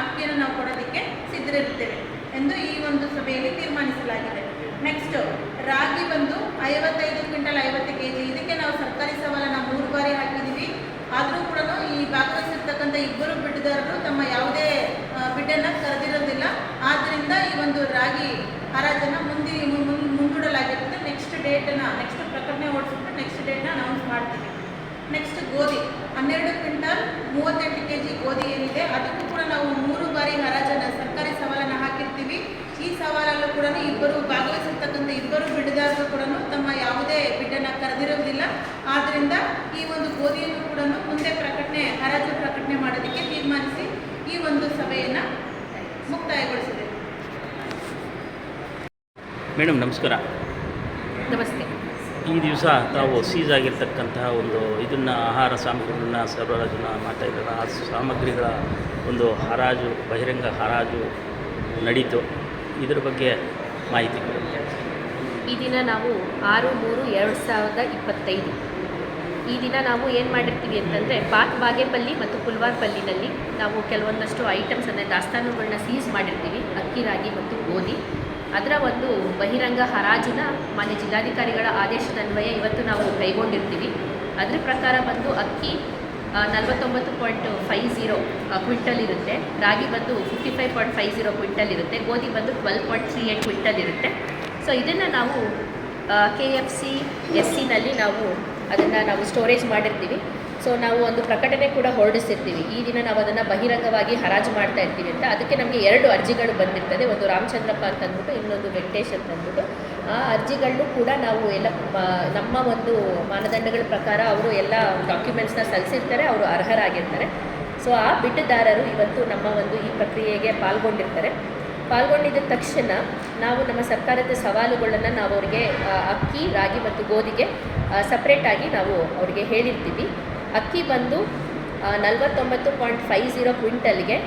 ಅಕ್ಕಿಯನ್ನು ನಾವು ಕೊಡೋದಕ್ಕೆ ಸಿದ್ಧರಿರುತ್ತೇವೆ ಎಂದು ಈ ಒಂದು ಸಭೆಯಲ್ಲಿ ತೀರ್ಮಾನಿಸಲಾಗಿದೆ. ನೆಕ್ಸ್ಟ್ ರಾಗಿ ಬಂದು ಐವತ್ತೈದು ಕ್ವಿಂಟಲ್ ಐವತ್ತು ಕೆ ಜಿ ಇದಕ್ಕೆ ನಾವು ಸರ್ಕಾರಿ ಸವಾಲನ್ನು ಮೂರು ಬಾರಿ ಹಾಕಿದ್ದೀವಿ. ಆದರೂ ಕೂಡ ಈ ಭಾಗವಹಿಸಿರ್ತಕ್ಕಂಥ ಇಬ್ಬರು ಬಿಡ್ದಾರರು ತಮ್ಮ ಯಾವುದೇ ಬಿಡ್ಡನ್ನು ಕರೆದಿರೋದಿಲ್ಲ ಆದ್ದರಿಂದ ಈ ಒಂದು ರಾಗಿ ಹರಾಜನ್ನು ಮುಂದಿ ಮುನ್- ಮುಂದೂಡಲಾಗಿರುತ್ತೆ ನೆಕ್ಸ್ಟ್ ಡೇಟನ್ನು ನೆಕ್ಸ್ಟ್ ಪ್ರಕಟಣೆ ಓಡಿಸ್ಬಿಟ್ಟು ನೆಕ್ಸ್ಟ್ ಡೇಟ್ನ ಅನೌನ್ಸ್ ಮಾಡ್ತೀವಿ ನೆಕ್ಸ್ಟ್ ಗೋಧಿ ಹನ್ನೆರಡು ಕ್ವಿಂಟಲ್ ಮೂವತ್ತೆಂಟು ಕೆ ಜಿ ಗೋಧಿ ಏನಿದೆ ಅದಕ್ಕೂ ಕೂಡ ನಾವು ಮೂರು ಬಾರಿ ಹರಾಜನ್ನು ಸರ್ಕಾರಿ ಸವಾಲನ್ನು ಹಾಕಿರ್ತೀವಿ. ಈ ಸವಾಲಲ್ಲೂ ಕೂಡ ಇಬ್ಬರು ಭಾಗವಹಿಸಿರ್ತಕ್ಕಂಥ ಇಬ್ಬರು ಬಿಡದಾದರೂ ಕೂಡ ತಮ್ಮ ಯಾವುದೇ ಬಿಡ್ಡನ್ನು ಕರೆದಿರುವುದಿಲ್ಲ. ಆದ್ದರಿಂದ ಈ ಒಂದು ಗೋಧಿಯನ್ನು ಕೂಡ ಮುಂದೆ ಪ್ರಕಟಣೆ ಹರಾಜು ಪ್ರಕಟಣೆ ಮಾಡೋದಕ್ಕೆ ತೀರ್ಮಾನಿಸಿ ಈ ಒಂದು ಸಭೆಯನ್ನು ಮುಕ್ತಾಯಗೊಳಿಸಿದೆ. ಮೇಡಮ್ ನಮಸ್ಕಾರ. ನಮಸ್ತೆ. ಈ ದಿವಸ ತಾವು ಸೀಸ್ ಆಗಿರ್ತಕ್ಕಂತಹ ಒಂದು ಇದನ್ನು, ಆಹಾರ ಸಾಮಗ್ರಿಗಳನ್ನ, ಸರಬರಾಜನ್ನ ಮಾಡ್ತಾ ಇದ್ದಾರೆ ಆ ಸಾಮಗ್ರಿಗಳ ಒಂದು ಹರಾಜು, ಬಹಿರಂಗ ಹರಾಜು ನಡೀತು. ಇದರ ಬಗ್ಗೆ ಮಾಹಿತಿ ಈ ದಿನ ನಾವು ಆರು ಮೂರು ಎರಡು ಸಾವಿರದ ಇಪ್ಪತ್ತೈದು. ಈ ದಿನ ನಾವು ಏನು ಮಾಡಿರ್ತೀವಿ ಅಂತಂದರೆ ಪಾಕ್ ಬಾಗೇಪಲ್ಲಿ ಮತ್ತು ಪುಲ್ವಾರ್ ಪಲ್ಲಿನಲ್ಲಿ ನಾವು ಕೆಲವೊಂದಷ್ಟು ಐಟಮ್ಸ್ ಅಂದರೆ ದಾಸ್ತಾನುಗಳನ್ನ ಸೀಸ್ ಮಾಡಿರ್ತೀವಿ. ಅಕ್ಕಿ ರಾಗಿ ಮತ್ತು ಗೋಧಿ. ಅದರ ಒಂದು ಬಹಿರಂಗ ಹರಾಜಿನ ಮಾನ್ಯ ಜಿಲ್ಲಾಧಿಕಾರಿಗಳ ಆದೇಶದನ್ವಯ ಇವತ್ತು ನಾವು ಕೈಗೊಂಡಿರ್ತೀವಿ. ಅದರ ಪ್ರಕಾರ ಬಂದು ಅಕ್ಕಿ ನಲವತ್ತೊಂಬತ್ತು ಪಾಯಿಂಟ್ ಫೈವ್ ಝೀರೋ ಕ್ವಿಂಟಲ್ ಇರುತ್ತೆ. ರಾಗಿ ಬಂದು fifty five point five zero quintal ಇರುತ್ತೆ. ಗೋಧಿ ಬಂದು twelve point three eight quintal ಇರುತ್ತೆ. ಸೊ ಇದನ್ನು ನಾವು ಕೆ ಎಫ್ ಸಿ ಎಸ್ ಸಿನಲ್ಲಿ ನಾವು ಅದನ್ನು ನಾವು ಸ್ಟೋರೇಜ್ ಮಾಡಿರ್ತೀವಿ. ಸೊ ನಾವು ಒಂದು ಪ್ರಕಟಣೆ ಕೂಡ ಹೊರಡಿಸಿರ್ತೀವಿ. ಈ ದಿನ ನಾವು ಅದನ್ನು ಬಹಿರಂಗವಾಗಿ ಹರಾಜು ಮಾಡ್ತಾ ಇರ್ತೀವಿ ಅಂತ. ಅದಕ್ಕೆ ನಮಗೆ ಎರಡು ಅರ್ಜಿಗಳು ಬಂದಿರ್ತದೆ. ಒಂದು ರಾಮಚಂದ್ರಪ್ಪ ಅಂತ ಅಂದ್ಬಿಟ್ಟು, ಇನ್ನೊಂದು ವೆಂಕಟೇಶ್ ಅಂತ ಆ ಅರ್ಜಿಗಳನ್ನು ಕೂಡ ನಾವು ಎಲ್ಲ ನಮ್ಮ ಒಂದು ಮಾನದಂಡಗಳ ಪ್ರಕಾರ ಅವರು ಎಲ್ಲ ಡಾಕ್ಯುಮೆಂಟ್ಸ್ನ ಸಲ್ಲಿಸಿರ್ತಾರೆ. ಅವರು ಅರ್ಹರಾಗಿರ್ತಾರೆ. ಸೊ ಆ ಬಿಟ್ಟುದಾರರು ಇವತ್ತು ನಮ್ಮ ಒಂದು ಈ ಪ್ರಕ್ರಿಯೆಗೆ ಪಾಲ್ಗೊಂಡಿರ್ತಾರೆ. ಪಾಲ್ಗೊಂಡಿದ್ದ ತಕ್ಷಣ ನಾವು ನಮ್ಮ ಸರ್ಕಾರದ ಸವಾಲುಗಳನ್ನು ನಾವು ಅವರಿಗೆ ಅಕ್ಕಿ, ರಾಗಿ ಮತ್ತು ಗೋಧಿಗೆ ಸಪ್ರೇಟಾಗಿ ನಾವು ಅವರಿಗೆ ಹೇಳಿರ್ತೀವಿ. ಅಕ್ಕಿ ಬಂದು ನಲವತ್ತೊಂಬತ್ತು ಪಾಯಿಂಟ್ ಫೈವ್ ಝೀರೋ ಕ್ವಿಂಟಲ್ಗೆ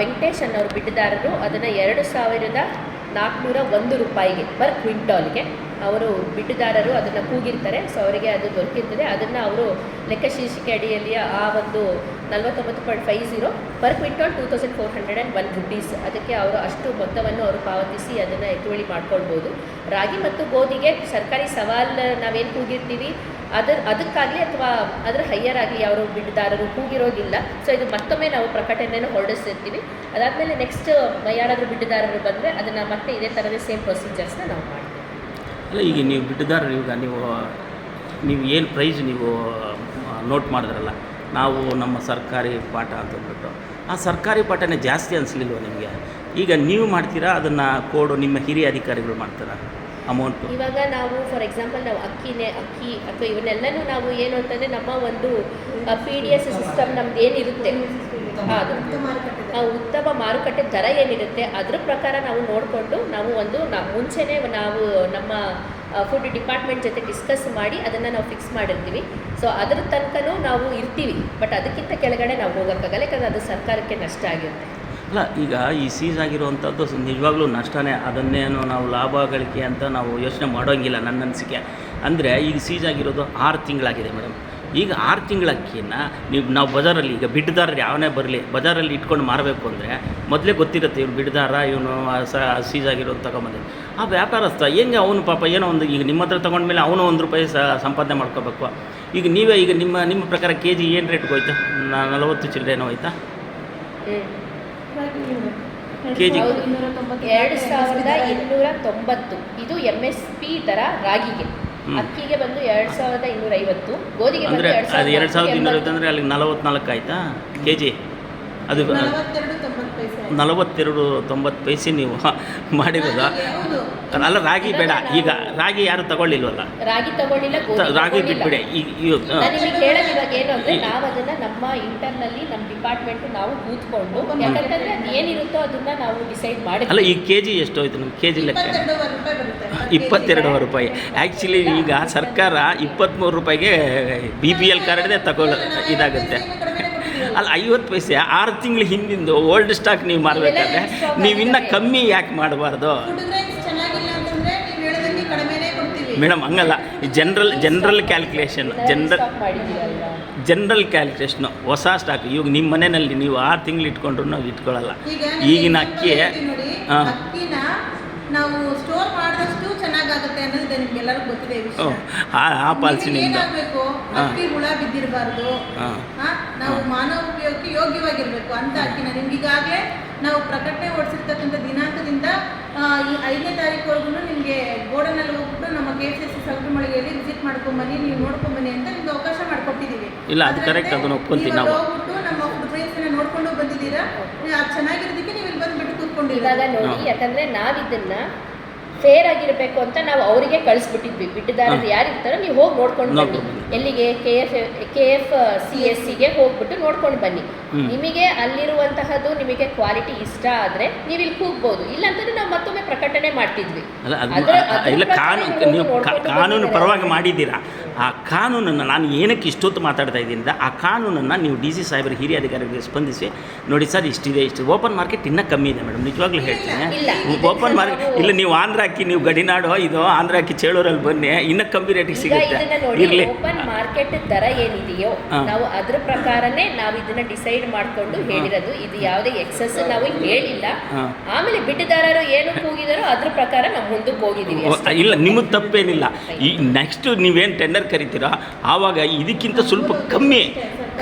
ವೆಂಕಟೇಶ್ ಅನ್ನೋರು ಬಿಡ್ದಾರರು ಅದನ್ನು ಎರಡು ಸಾವಿರದ ನಾಲ್ಕುನೂರ ಒಂದು ರೂಪಾಯಿಗೆ ಪರ್ ಕ್ವಿಂಟಾಲ್ಗೆ ಅವರು ಬಿಟ್ಟಿದಾರರು ಅದನ್ನು ಕೂಗಿರ್ತಾರೆ. ಸೊ ಅವರಿಗೆ ಅದು ದೊರಕಿರ್ತದೆ. ಅದನ್ನು ಅವರು ಲೆಕ್ಕಶೀರ್ಷಿಕೆ ಅಡಿಯಲ್ಲಿ ಆ ಒಂದು ನಲ್ವತ್ತೊಂಬತ್ತು point five zero per quintal two thousand four hundred and one rupees. ಅದಕ್ಕೆ ಅವರು ಅಷ್ಟು ಮೊತ್ತವನ್ನು ಅವರು ಪಾವತಿಸಿ ಅದನ್ನು ಎತ್ತುವಳಿ ಮಾಡ್ಕೊಳ್ಬೋದು. ರಾಗಿ ಮತ್ತು ಗೋಧಿಗೆ ಸರ್ಕಾರಿ ಸವಾಲು, ನಾವೇನು ಕೂಗಿರ್ತೀವಿ? ಅದರ ಅದಕ್ಕಾಗಲಿ ಅಥವಾ ಅದರ ಹೈಯರ್ ಆಗಲಿ ಯಾರು ಬಿಡ್ದಾರರು ಕೂಗಿರೋದಿಲ್ಲ. ಸೊ ಇದು ಮತ್ತೊಮ್ಮೆ ನಾವು ಪ್ರಕಟಣೆಯನ್ನು ಹೊರಡಿಸಿರ್ತೀವಿ. ಅದಾದಮೇಲೆ ನೆಕ್ಸ್ಟ್ ಯಾರಾದರೂ ಬಿಡ್ದಾರರು ಬಂದರೆ ಅದನ್ನು ಮತ್ತೆ ಇದೇ ಥರದೇ ಸೇಮ್ ಪ್ರೊಸೀಜರ್ಸ್ನ ನಾವು ಮಾಡ್ತೀವಿ. ಅಲ್ಲ, ಈಗ ನೀವು ಬಿಡ್ಡದಾರ ಈಗ ನೀವು ನೀವು ಏನು ಪ್ರೈಸ್ ನೀವು ನೋಟ್ ಮಾಡಿದ್ರಲ್ಲ, ನಾವು ನಮ್ಮ ಸರ್ಕಾರಿ ಪಾಠ ಅಂತಂದ್ಬಿಟ್ಟು ಆ ಸರ್ಕಾರಿ ಪಾಠನೇ ಜಾಸ್ತಿ ಅನಿಸ್ಲಿಲ್ವ ನಿಮಗೆ? ಈಗ ನೀವು ಮಾಡ್ತೀರಾ, ಅದನ್ನು ಕೋಡು ನಿಮ್ಮ ಹಿರಿಯ ಅಧಿಕಾರಿಗಳು ಮಾಡ್ತಾರಾ? ಅಮೌಂಟು ಇವಾಗ ನಾವು ಫಾರ್ ಎಕ್ಸಾಂಪಲ್ ನಾವು ಅಕ್ಕಿನೇ, ಅಕ್ಕಿ ಅಥವಾ ಇವನ್ನೆಲ್ಲನೂ ನಾವು ಏನು ಅಂತಂದರೆ ನಮ್ಮ ಒಂದು ಪಿ ಡಿ ಎಸ್ ಸಿಸ್ಟಮ್ ನಮ್ದು ಏನಿರುತ್ತೆ? ಅದು. ಉತ್ತಮ ಮಾರುಕಟ್ಟೆ ದರ ಏನಿರುತ್ತೆ? ಅದ್ರ ಪ್ರಕಾರ ನಾವು ನೋಡಿಕೊಂಡು ನಾವು ಒಂದು ಮುಂಚೆನೇ ನಾವು ನಮ್ಮ ಫುಡ್ ಡಿಪಾರ್ಟ್ಮೆಂಟ್ ಜೊತೆ ಡಿಸ್ಕಸ್ ಮಾಡಿ ಅದನ್ನು ನಾವು ಫಿಕ್ಸ್ ಮಾಡಿರ್ತೀವಿ. ಸೊ ಅದ್ರ ತನಕನೂ ನಾವು ಇರ್ತೀವಿ. ಬಟ್ ಅದಕ್ಕಿಂತ ಕೆಳಗಡೆ ನಾವು ಹೋಗೋಕ್ಕಾಗಲ್ಲ. ಯಾಕಂದರೆ ಅದು ಸರ್ಕಾರಕ್ಕೆ ನಷ್ಟ ಆಗಿರುತ್ತೆ. ಅಲ್ಲ ಈಗ ಈ ಸೀಸ್ ಆಗಿರುವಂಥದ್ದು ನಿಜವಾಗ್ಲೂ ನಷ್ಟನೇ. ಅದನ್ನೇನು ನಾವು ಲಾಭ ಗಳಿಕೆ ಅಂತ ನಾವು ಯೋಚನೆ ಮಾಡೋಂಗಿಲ್ಲ ನನ್ನ ಅನಿಸಿಕೆ. ಅಂದರೆ ಈಗ ಸೀಸ್ ಆಗಿರೋದು ಆರು ತಿಂಗಳಾಗಿದೆ ಮೇಡಮ್. ಈಗ ಆರು ತಿಂಗಳ ಅಕ್ಕಿನ ನೀವು, ನಾವು ಬಜಾರಲ್ಲಿ ಈಗ ಬಿಡ್ದಾರರು ಯಾವನೇ ಬರಲಿ, ಬಜಾರಲ್ಲಿ ಇಟ್ಕೊಂಡು ಮಾರಬೇಕು ಅಂದರೆ ಮೊದಲೇ ಗೊತ್ತಿರುತ್ತೆ ಇವ್ರು ಬಿಡ್ದಾರ, ಇವನು ಸೀಸ್ ಆಗಿರೋದು ತಗೊಂಬಂದು ಆ ವ್ಯಾಪಾರಸ್ಥ ಹೆಂಗೆ ಅವನು ಪಾಪ ಏನೋ ಒಂದು, ಈಗ ನಿಮ್ಮ ಹತ್ರ ತೊಗೊಂಡ್ಮೇಲೆ ಅವನು ಒಂದು ರೂಪಾಯಿ ಸಂಪಾದನೆ ಮಾಡ್ಕೋಬೇಕು. ಈಗ ನೀವೇ ಈಗ ನಿಮ್ಮ ನಿಮ್ಮ ಪ್ರಕಾರ ಕೆ ಜಿ ಏನು ರೇಟ್ಗೆ ಹೋಯ್ತು ನಲವತ್ತು ಚಿಲ್ಲರೆ ಏನೋ ಹೋಯ್ತಾ ಕೆ ಜಿ. ಎರಡು ಸಾವಿರದ ಇನ್ನೂರ ತೊಂಬತ್ತು ಇದು ಎಂ ಎಸ್ ಪಿ ದರ ರಾಗಿಗೆ. ಅಕ್ಕಿಗೆ ಬಂದು ಎರಡು ಸಾವಿರದ ಇನ್ನೂರ ಐವತ್ತು ಗೋಧಿಗೆ ಬಂದು ಅಂದರೆ ಎರಡು ಅದು ಎರಡು ಸಾವಿರದ ಇನ್ನೂರ ಐವತ್ತು ಅಂದರೆ ಅಲ್ಲಿ ನಲವತ್ನಾಲ್ಕು ಆಯಿತಾ? ಕೆ ಜಿ ಅದು ನಲವತ್ತೆರಡು ತೊಂಬತ್ತು ಪೈಸೆ ನೀವು ಮಾಡಿರೋದು? ಅಲ್ಲ ರಾಗಿ ಬೇಡ. ಈಗ ರಾಗಿ ಯಾರು ತಗೊಳ್ಳಿಲ್ವಲ್ಲ? ರಾಗಿ ತಗೊಳ್ಳಿಲ್ಲ ರಾಗಿ. ಬಿಟ್ಬಿಡಿ. ಈಗ ಈಗ ನಾನು ನಿಮಗೆ ಹೇಳೋದು ಇವಾಗ ಏನು ಅಂದ್ರೆ ನಾವು ಅದನ್ನ ನಮ್ಮ ಇಂಟರ್ನಲ್ಲಿ ನಮ್ಮ ಡಿಪಾರ್ಟ್ಮೆಂಟ್ ನಾವು ಕೂತ್ಕೊಂಡು ಯಾಕಂದ್ರೆ ಅದು ಏನಿರುತ್ತೋ ಅದನ್ನ ನಾವು ಡಿಸೈಡ್ ಮಾಡಿ ಅಲ್ಲ ಈಗ ಕೆ ಜಿ ಎಷ್ಟು ಹೋಯ್ತು ನಮ್ಮ ಕೆ ಜಿ ಲೆಕ್ಕ. ಇಪ್ಪತ್ತೆರಡು ರೂಪಾಯಿ. ಆ್ಯಕ್ಚುಲಿ ಈಗ ಸರ್ಕಾರ ಇಪ್ಪತ್ತ್ಮೂರು ರೂಪಾಯಿಗೆ ಬಿ ಪಿ ಎಲ್ ಕಾರ್ಡ್ದೇ ತಗೊಳ್ಳೋ ಇದಾಗುತ್ತೆ. ಅಲ್ಲ ಐವತ್ತು ಪೈಸೆ ಆರು ತಿಂಗಳು ಹಿಂದಿಂದು ಓಲ್ಡ್ ಸ್ಟಾಕ್ ನೀವು ಮಾರಬೇಕಾದ್ರೆ ನೀವು ಇನ್ನೂ ಕಮ್ಮಿ ಯಾಕೆ ಮಾಡಬಾರ್ದು? ಮೇಡಮ್ ಹಂಗಲ್ಲ. General general calculation general general calculation ಹೊಸ ಸ್ಟಾಕ್ ಇವಾಗ ನಿಮ್ಮ ಮನೆಯಲ್ಲಿ ನೀವು ಆರು ತಿಂಗಳು ಇಟ್ಕೊಂಡ್ರು ನಾವು ಇಟ್ಕೊಳ್ಳಲ್ಲ ಈಗಿನ ಅಕ್ಕಿ ಹಾಂ. ನಾವು ಸ್ಟೋರ್ ಮಾಡಿದಷ್ಟು ಚೆನ್ನಾಗಾಗುತ್ತೆ ನಿಮ್ಗೆಲ್ಲರಿಗೂ ಗೊತ್ತಿದೆ ಈ ವಿಷಯ. ಆ ಆ ನಿಮ್ಗೆ ಏನಾಗ್ಬೇಕು? ಹಾ. ಅಕ್ಕಿ ಹುಳ ಬಿದ್ದಿರಬಾರ್ದು. ಹಾಂ. ನಾವು ಮಾನವ ಉಪಯೋಗಕ್ಕೆ ಯೋಗ್ಯವಾಗಿರ್ಬೇಕು ಅಂತ ಅಕ್ಕಿನ. ನಿಮ್ಗೀಗಾಗಲೇ ನಾವು ಪ್ರಕಟಣೆ ಹೊಡಿಸಿರ್ತಕ್ಕಂಥ ದಿನಾಂಕದಿಂದ ಆ, ಈ ಐದನೇ ತಾರೀಕುವರೆಗೂ ನಿಮಗೆ ಗೋಡನಲ್ಲಿ ಹೋಗ್ಬಿಟ್ಟು ನಮ್ಮ ಕೆ ಎಸ್ ಎಸ್ ಸಿ ಸಗಟುಮಳಿಗೆಯಲ್ಲಿ ವಿಸಿಟ್ ಮಾಡ್ಕೊಂಬನ್ನಿ ನೀವು ನೋಡ್ಕೊಂಬನ್ನಿ ಅಂತ ನಿಮ್ಗೆ ಅವಕಾಶ ಮಾಡ್ಕೊಟ್ಟಿದ್ದೀವಿ. ಇಲ್ಲ, ಅದು correct, ಅದನ್ನ ಒಪ್ಕೊಂತೀವಿ ನಾವು. ಹೋಗ್ಬಿಟ್ಟು ನಮ್ಮ ಫುಡ್ ನೋಡ್ಕೊಂಡು ಬಂದಿದ್ದೀರಾ? ನೀವು ಅದು ಚೆನ್ನಾಗಿರೋದಕ್ಕೆ ನೀವು ಇಲ್ಲಿ ಬಂದುಬಿಟ್ಟು ಕೂತ್ಕೊಂಡಿದ್ದೀರಾ ಇವಾಗ ನೋಡಿ ಹಾ. ಯಾಕಂದ್ರೆ ನಾವಿದನ್ನ ಫೇರ್ ಆಗಿರ್ಬೇಕು ಅಂತ ನಾವು ಅವರಿಗೆ ಕಳಿಸ್ಬಿಟ್ಟಿದ್ವಿ. ಬಿಟ್ಟಿದ್ದಾರೆ ಯಾರಿರ್ತಾರೋ ನೀವು ಹೋಗಿ ನೋಡ್ಕೊಂಡು ಬನ್ನಿ. ಎಲ್ಲಿಗೆ K F K F C S ಸಿಗೆ ಹೋಗ್ಬಿಟ್ಟು ನೋಡ್ಕೊಂಡು ಬನ್ನಿ. ನಿಮಗೆ ಅಲ್ಲಿರುವಂತಹದ್ದು ನಿಮಗೆ ಕ್ವಾಲಿಟಿ ಇಷ್ಟ ಆದ್ರೆ ನೀವು ಇಲ್ಲಿ ಕೂಗ್ಬೋದು. ಇಲ್ಲಾಂತಂದ್ರೆ ನಾವು ಮತ್ತೊಮ್ಮೆ ಪ್ರಕಟಣೆ ಮಾಡ್ತಿದ್ವಿ. ಇಲ್ಲ ಕಾನೂನು ನೀವು ಕಾನೂನು ಪರವಾಗಿ ಮಾಡಿದ್ದೀರಾ? ಆ ಕಾನೂನನ್ನು ನಾನು ಏನಕ್ಕೆ ಇಷ್ಟೊತ್ತು ಮಾತಾಡ್ತಾ ಇದ್ದೀನಿ ಆ ಕಾನೂನನ್ನು ನೀವು ಡಿ ಸಿ ಸಾಹೇಬರ ಹಿರಿಯ ಅಧಿಕಾರಿಗಳಿಗೆ ಸ್ಪಂದಿಸಿ ನೋಡಿ ಸರ್ ಇಷ್ಟಿದೆ ಇಷ್ಟು ಓಪನ್ ಮಾರ್ಕೆಟ್ ಇನ್ನೂ ಕಮ್ಮಿ ಇದೆ ಮೇಡಮ್ ನಿಜವಾಗ್ಲೂ ಹೇಳ್ತೀನಿ. ಇಲ್ಲ. ಓಪನ್ ಮಾರ್ಕೆಟ್ ಇಲ್ಲ ನೀವು ಆಂಧ್ರ ಹಾಕಿ ನೀವು ಗಡಿನಾಡು ಇದು ಆಂಧ್ರ ಹಾಕಿ ಚೇಳೂರಲ್ಲಿ ಬನ್ನಿ ಇನ್ನೂ ಕಮ್ಮಿ ರೇಟಿಗೆ ಸಿಗುತ್ತೆ. ಇರಲಿ. ಮಾರ್ಕೆಟ್ ದರ ಏನಿದೆಯೋ ನಾವು ಅದ್ರ ಪ್ರಕಾರನೇ ನಾವು ಇದನ್ನ ಡಿಸೈಡ್ ಮಾಡ್ಕೊಂಡು ಹೇಳಿರೋದು. ಇದು ಯಾವುದೇ ಎಕ್ಸಸ್ ನಾವು ಹೇಳಿಲ್ಲ. ಆಮೇಲೆ ಬಿಟ್ಟದಾರರು ಏನು ಕೂಗಿದಾರೋ ಅದ್ರ ಪ್ರಕಾರ ನಾವು ಮುಂದಕ್ಕೆ ಹೋಗಿದೀವಿ. ಇಲ್ಲ ನಿಮಗೆ ತಪ್ಪೇನಿಲ್ಲ. ಈ ನೆಕ್ಸ್ಟ್ ನೀವೇನು ಟೆಂಡರ್ ಕರಿತೀರಾ ಆವಾಗ ಇದಕ್ಕಿಂತ ಸ್ವಲ್ಪ ಕಮ್ಮಿ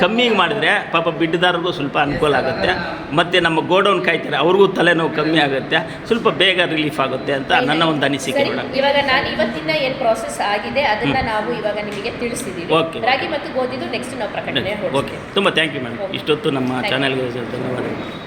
ಕಮ್ಮಿಗೆ ಮಾಡಿದ್ರೆ ಪಾಪ ಬಿಡ್ಡದಾರರಿಗೂ ಸ್ವಲ್ಪ ಅನುಕೂಲ ಆಗುತ್ತೆ. ಮತ್ತು ನಮ್ಮ ಗೋಡೌನ್ ಕಾಯ್ತಾರೆ ಅವ್ರಿಗೂ ತಲೆನೋವು ಕಮ್ಮಿ ಆಗುತ್ತೆ. ಸ್ವಲ್ಪ ಬೇಗ ರಿಲೀಫ್ ಆಗುತ್ತೆ ಅಂತ ನನ್ನ ಒಂದು ಅನಿಸಿಕೆ ಮೇಡಮ್. ಇವಾಗ ನಾನು ಇವತ್ತಿಂದ ಏನು ಪ್ರಾಸೆಸ್ ಆಗಿದೆ ಅದನ್ನ ನಾವು ಇವಾಗ ನಿಮಗೆ ತಿಳಿಸಿದ್ದೀವಿ Okay. ರಾಗಿ ಮತ್ತು ಗೋಧಿದು ನೆಕ್ಸ್ಟ್ ನಾವು ಪ್ರಕಟಣೆ ಓಕೆ ತುಂಬ ಥ್ಯಾಂಕ್ ಯು ಮೇಡಮ್ ಇಷ್ಟೊತ್ತು ನಮ್ಮ. ಚಾನಲ್ಗೆ ಧನ್ಯವಾದಗಳು.